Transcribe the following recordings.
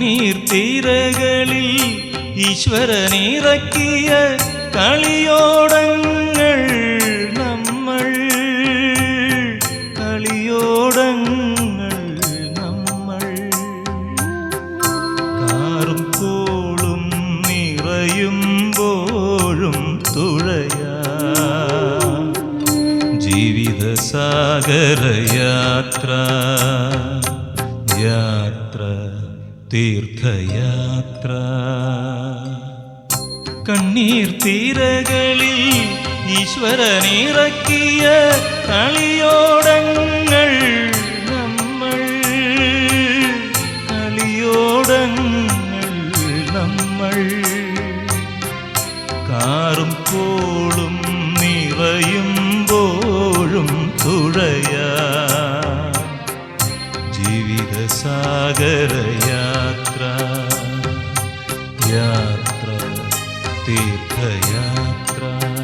കണ്ണീർ തീരകളിൽ ഈശ്വരനിറക്കിയ കളിയോടങ്ങൾ നമ്മൾ കളിയോടങ്ങൾ നമ്മൾ. കാറും കോളും നിറയുമ്പോഴും തുഴയാ. ജീവിത സാഗരയാത്ര യാത്ര. തീർത്ഥയാത്ര. കണ്ണീർ തീരകളിൽ ഈശ്വരനിറക്കിയ കളിയോടങ്ങൾ നമ്മൾ. കളിയോടങ്ങൾ നമ്മൾ. കാറും കോളും നിറയുമ്പോഴും തുഴയാ തീർത്ഥയാത്ര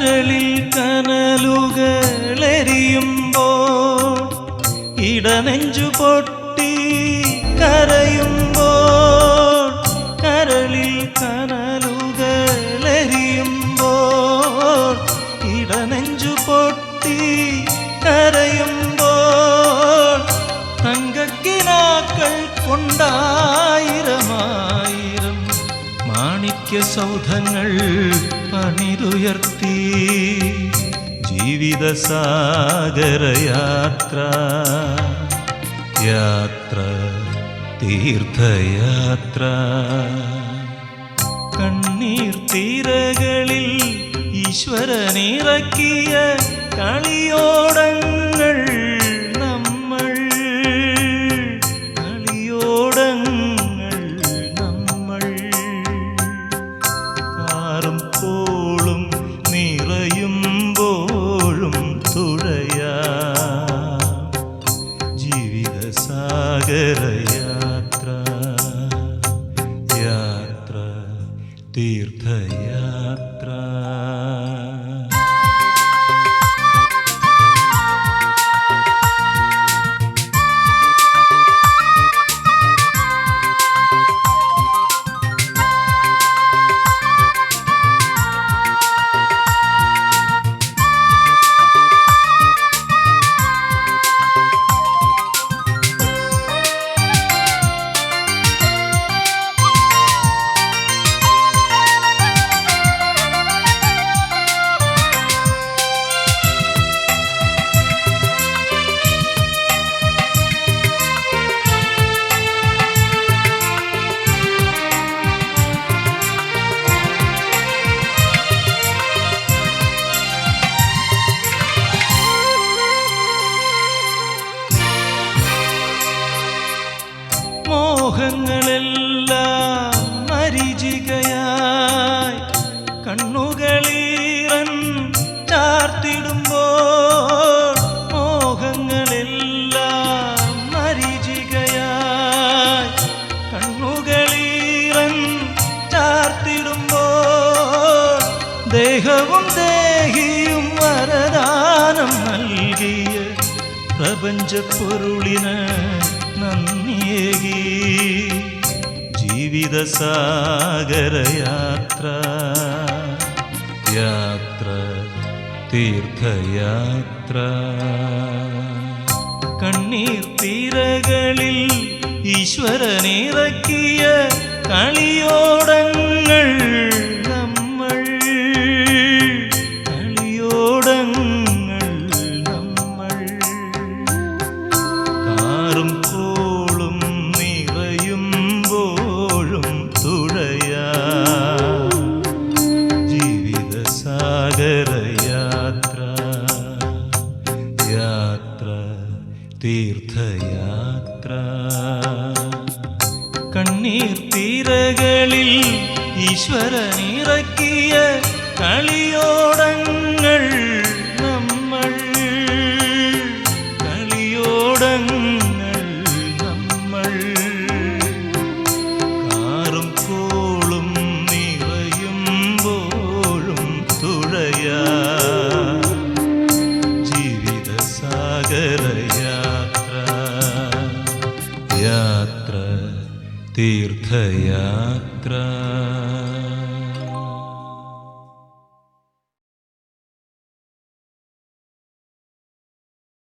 കരളിൽ കനലുകളെരിയുമ്പോൾ ഇടനെഞ്ചു പൊട്ടി കരയുമ്പോൾ കരളിൽ കനലുകളെരിയുമ്പോൾ ഇടനെഞ്ചു പൊട്ടി കരയുമ്പോൾ തങ്കക്കിനാക്കൾ കൊണ്ടായിരമായിരം മാണിക്യ സൗധങ്ങൾ പണിതുയർത്തി ജീവിത സാഗരയാത്ര യാത്ര തീർത്ഥയാത്ര. കണ്ണീർ തീരകളിൽ ഈശ്വരനിറക്കിയ കളിയോടങ്ങൾ മോഹങ്ങളെല്ലാം മരിചികയായി കണ്ണുകളീറൻ ചാർത്തിടുമ്പോൾ മോഹങ്ങളെല്ലാം മരിചികയായി കണ്ണുകളീറൻ ചാർത്തിടുമ്പോൾ ദേഹവും ദേഹിയും വരദാനം നൽകിയ പ്രപഞ്ച പൊരുളിന് നന്ദിയേകി ജീവിത സാഗരയാത്ര യാത്ര തീർത്ഥയാത്ര. കണ്ണീർ തീരകളിൽ ഈശ്വരനിറക്കിയ കളിയോടങ്ങൾ തീരകളിൽ ഈശ്വരനിറക്കിയ കളിയോടങ്ങൾ തീർത്ഥയാത്ര.